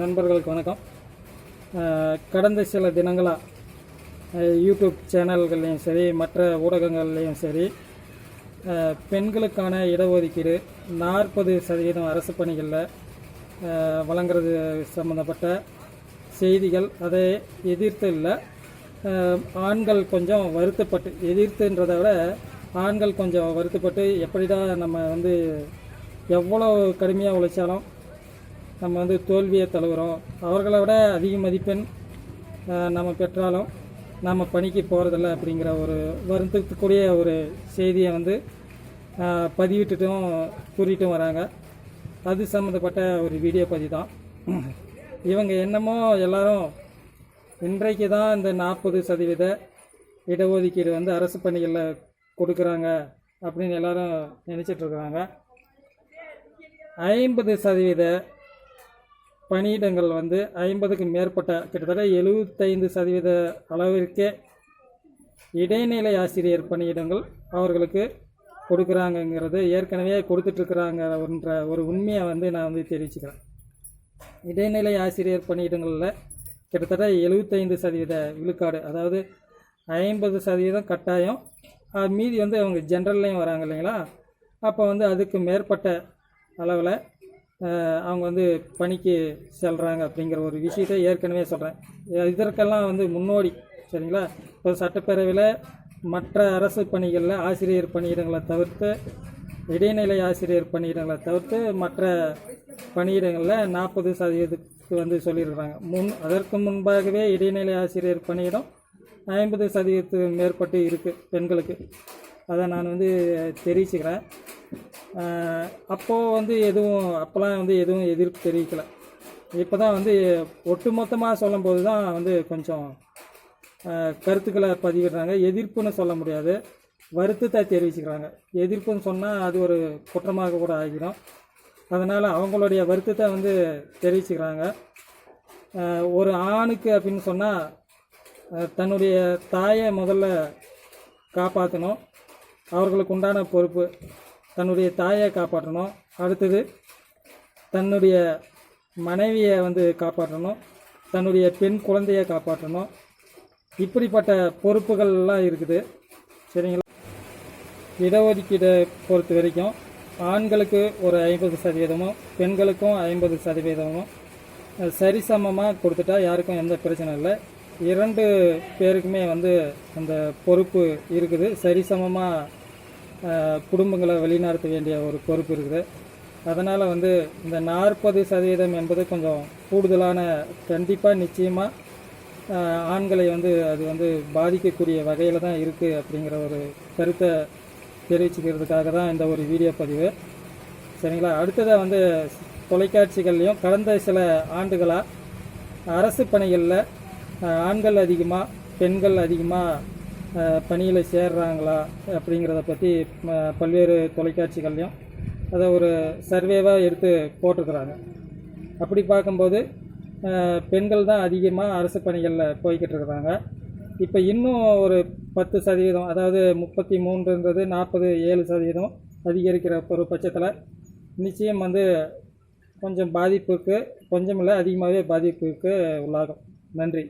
நண்பர்களுக்கு வணக்கம். கடந்த சில தினங்களாக யூடியூப் சேனல்கள்லேயும் சரி மற்ற ஊடகங்கள்லேயும் சரி பெண்களுக்கான இடஒதுக்கீடு நாற்பது சதவீதம் அரசு பணிகளில் வழங்குறது சம்மந்தப்பட்ட செய்திகள். அதை எதிர்த்து இல்லை ஆண்கள் கொஞ்சம் வருத்தப்பட்டு எதிர்த்துன்றதை விட ஆண்கள் கொஞ்சம் வருத்தப்பட்டு எப்படிடா நம்ம வந்து எவ்வளோ கடுமையாக உழைச்சாலும் நம்ம வந்து தோல்வியை தழுவுகிறோம் அவர்களை விட அதிக மதிப்பெண் நம்ம பெற்றாலும் நம்ம பணிக்கு போகிறதில்ல அப்படிங்கிற ஒரு வருத்தத்துக்குரிய ஒரு செய்தியை வந்து பதிவிட்டுட்டும் கூறிட்டும் வராங்க. அது சம்மந்தப்பட்ட ஒரு வீடியோ பதிவு தான் இவங்க என்னமோ எல்லாரும் இன்றைக்கு தான் இந்த நாற்பது சதவீத இடஒதுக்கீடு வந்து அரசு பணிகளில் கொடுக்குறாங்க அப்படின்னு எல்லாரும் நினச்சிட்டு இருக்கிறாங்க. ஐம்பது சதவீத பணியிடங்கள் வந்து ஐம்பதுக்கு மேற்பட்ட கிட்டத்தட்ட எழுபத்தைந்து சதவீத அளவிற்கே இடைநிலை ஆசிரியர் பணியிடங்கள் அவர்களுக்கு கொடுக்குறாங்கங்கிறது ஏற்கனவே கொடுத்துட்ருக்குறாங்கன்ற ஒரு உண்மையை வந்து நான் வந்து தெரிவிச்சுக்கிறேன். இடைநிலை ஆசிரியர் பணியிடங்களில் கிட்டத்தட்ட எழுபத்தைந்து சதவீத விழுக்காடு அதாவது ஐம்பது சதவீதம் கட்டாயம். மீதி வந்து அவங்க ஜென்ரல்லையும் வராங்க இல்லைங்களா? அப்போ வந்து அதுக்கு மேற்பட்ட அளவில் அவங்க வந்து பணிக்கு செல்கிறாங்க அப்படிங்கிற ஒரு விஷயத்தை ஏற்கனவே சொல்கிறேன் இதற்கெல்லாம் வந்து முன்னோடி சரிங்களா? இப்போ சட்டப்பேரவையில் மற்ற அரசு பணிகளில் ஆசிரியர் பணியிடங்களை தவிர்த்து இடைநிலை ஆசிரியர் பணியிடங்களை தவிர்த்து மற்ற பணியிடங்களில் நாற்பது சதவீதத்துக்கு வந்து சொல்லியிருக்கிறாங்க முன் அதற்கு முன்பாகவே இடைநிலை ஆசிரியர் பணியிடம் ஐம்பது சதவீதத்துக்கு மேற்பட்டு இருக்குது பெண்களுக்கு. அதை நான் வந்து தெரிவிச்சுக்கிறேன். அப்போது வந்து எதுவும் அப்போலாம் வந்து எதுவும் எதிர்ப்பு தெரிவிக்கலை. இப்போ தான் வந்து ஒட்டுமொத்தமாக சொல்லும்போது தான் வந்து கொஞ்சம் கருத்துக்களை பதிவிடுறாங்க. எதிர்ப்புன்னு சொல்ல முடியாது. வருத்தத்தை தெரிவிச்சுக்கிறாங்க. எதிர்ப்புன்னு சொன்னால் அது ஒரு குற்றமாக கூட ஆகிடும். அதனால் அவங்களுடைய வருத்தத்தை வந்து தெரிவிச்சுக்கிறாங்க. ஒரு ஆணுக்கு அப்படின்னு சொன்னால் தன்னுடைய தாயை முதல்ல காப்பாற்றணும் அவர்களுக்கு உண்டான பொறுப்பு. தன்னுடைய தாயை காப்பாற்றணும். அடுத்தது தன்னுடைய மனைவியை வந்து காப்பாற்றணும். தன்னுடைய பெண் குழந்தையை காப்பாற்றணும். இப்படிப்பட்ட பொறுப்புகள்லாம் இருக்குது. சரிங்களா? இடஒதுக்கீடை பொறுத்த வரைக்கும் ஆண்களுக்கு ஒரு ஐம்பது சதவீதமும் பெண்களுக்கும் ஐம்பது சதவீதமும் சரிசமமாக கொடுத்துட்டா யாருக்கும் எந்த பிரச்சனை இல்லை. இரண்டு பேருக்குமே வந்து அந்த பொறுப்பு இருக்குது. சரிசமமாக குடும்பங்களை வழிநடத்த வேண்டிய ஒரு பொறுப்பு இருக்குது. அதனால் வந்து இந்த நாற்பது சதவீதம் என்பது கொஞ்சம் கூடுதலான கண்டிப்பாக நிச்சயமாக ஆண்களை வந்து அது வந்து பாதிக்கக்கூடிய வகையில் தான் இருக்குது அப்படிங்கிற ஒரு கருத்தை தெரிவிச்சுக்கிறதுக்காக தான் இந்த ஒரு வீடியோ பதிவு. சரிங்களா? அடுத்ததாக வந்து தொலைக்காட்சிகள்லையும் கடந்த சில ஆண்டுகளாக அரசு பணிகளில் ஆண்கள் அதிகமாக பெண்கள் அதிகமாக பணியில் சேர்றாங்களா அப்படிங்கிறத பற்றி பல்வேறு தொலைக்காட்சிகள்லையும் அதை ஒரு சர்வேவாக எடுத்து போட்டிருக்கிறாங்க. அப்படி பார்க்கும்போது பெண்கள் தான் அதிகமாக அரசு பணிகளில் போய்கிட்டு இருக்கிறாங்க. இப்போ இன்னும் ஒரு பத்து சதவீதம் அதாவது முப்பத்தி மூன்றுன்றது நாற்பது ஏழு சதவீதம் அதிகரிக்கிற ஒரு பட்சத்தில் நிச்சயம் வந்து கொஞ்சம் பாதிப்புக்கு கொஞ்சம் இல்லை அதிகமாகவே பாதிப்புக்கு உள்ளாகும். நன்றி.